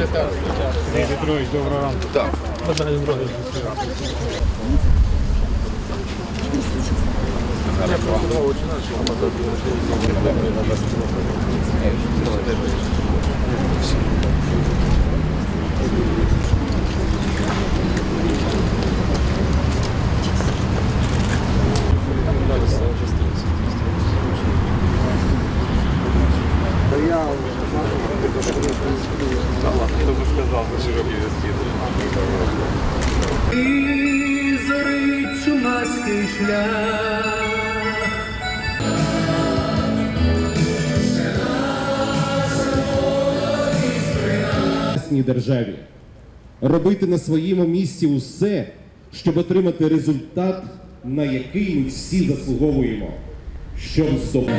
Петрович, доброго ранку. Так. Бажаю здоров'я. І зорить чумацький шлях. державі, робити на своєму місці усе, щоб отримати результат, на який ми всі заслуговуємо, щоб здобути.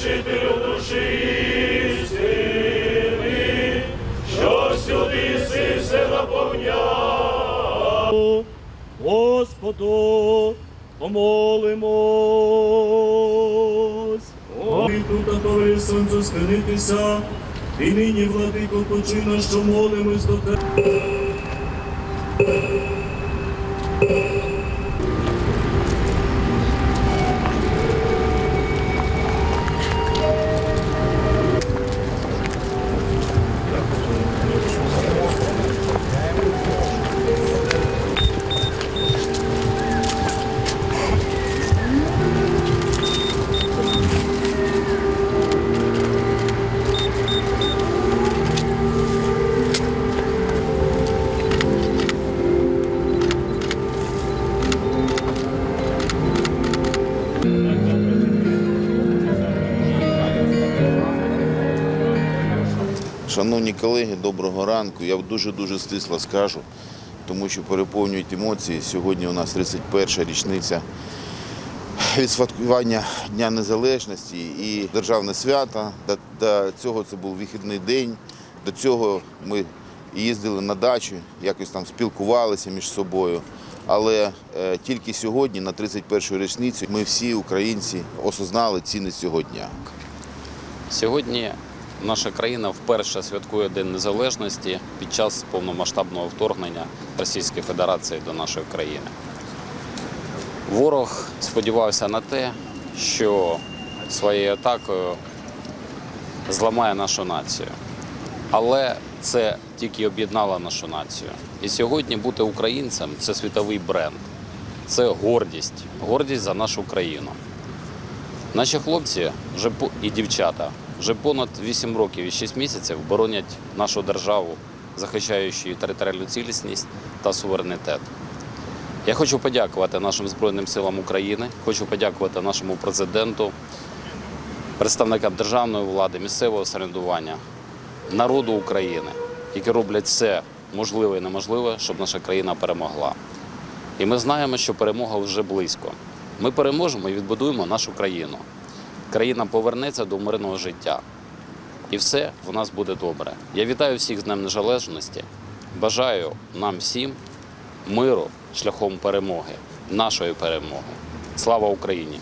Утішителю душі сили, що всюди си все наповняв. Господу помолимось. Ой, тут готовий сонцю схилитися, і нині, владико, почина, що молимось до тебе. Шановні колеги, доброго ранку. Я дуже-дуже стисло скажу, тому що переповнюють емоції. Сьогодні у нас 31-ша річниця відсвяткування Дня Незалежності і державне свято. До, цього це був вихідний день. До цього ми їздили на дачу, якось там спілкувалися між собою. Але е, тільки сьогодні, на 31-ю річницю, ми всі українці осознали цінність цього дня. Сьогодні наша країна вперше святкує День Незалежності під час повномасштабного вторгнення Російської Федерації до нашої країни. Ворог сподівався на те, що своєю атакою зламає нашу націю. Але це тільки об'єднало нашу націю. І сьогодні бути українцем це світовий бренд, це гордість, гордість за нашу країну. Наші хлопці вже і дівчата вже понад 8 років і 6 місяців боронять нашу державу, захищаючи її територіальну цілісність та суверенітет. Я хочу подякувати нашим Збройним силам України, хочу подякувати нашому президенту, представникам державної влади, місцевого самоврядування, народу України, які роблять все можливе і неможливе, щоб наша країна перемогла. І ми знаємо, що перемога вже близько. Ми переможемо і відбудуємо нашу країну. Країна повернеться до мирного життя. І все в нас буде добре. Я вітаю всіх з Днем Незалежності. Бажаю нам всім миру шляхом перемоги, нашої перемоги. Слава Україні!